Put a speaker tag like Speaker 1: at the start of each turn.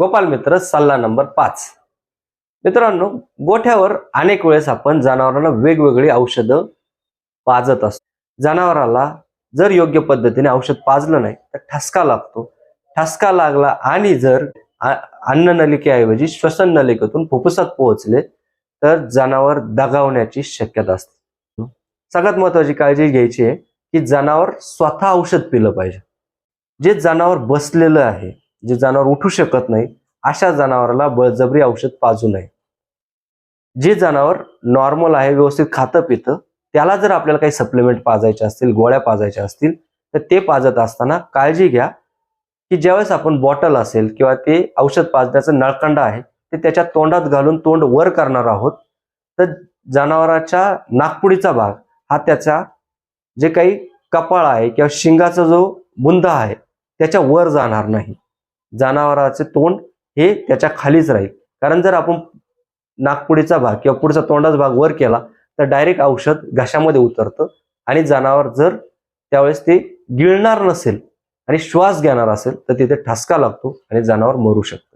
Speaker 1: गोपाल मित्र सल्ला नंबर पाच. मित्रांनो गोठ्यावर अनेक वेळेस आपण जनावरांना वेगवेगळी औषधं पाजत असतो. जनावराला जर योग्य पद्धतीने औषध पाजलं नाही तर ठसका लागतो. ठसका लागला आणि जर अन्न नलिकेऐवजी श्वसन नलिकेतून फुफ्फुसात पोहोचले तर जनावर दगावण्याची शक्यता असते. सगळ्यात महत्वाची काळजी घ्यायची आहे की जनावर स्वतः औषध पिलं पाहिजे. जे जनावर बसलेलं आहे जे जनावर उठू शकत नाही अशा जनावराला बळजबरी औषध पाजू नये. जे जनावर नॉर्मल आहे व्यवस्थित खातं पितं त्याला जर आपल्याला काही सप्लिमेंट पाजायचे असतील गोळ्या पाजायच्या असतील तर ते पाजत असताना काळजी घ्या की ज्यावेळेस आपण बॉटल असेल किंवा ते औषध पाजण्याचं नळकंडा आहे ते त्याच्या तोंडात घालून तोंड वर करणार आहोत तर जनावराच्या नागपुडीचा भाग हा त्याचा जे काही कपाळ आहे किंवा शिंगाचा जो बुंदा आहे त्याच्या वर जाणार नाही. जनावराचे तोंड हे त्याच्या खालीच राहील. कारण जर आपण नागपुडीचा भाग किंवा पुढचा तोंडाचा भाग वर केला तर डायरेक्ट औषध घशामध्ये उतरतं आणि जनावर जर त्यावेळेस ते गिळणार नसेल आणि श्वास घेणार असेल तर तिथे ठसका लागतो आणि जनावर मरू शकतं.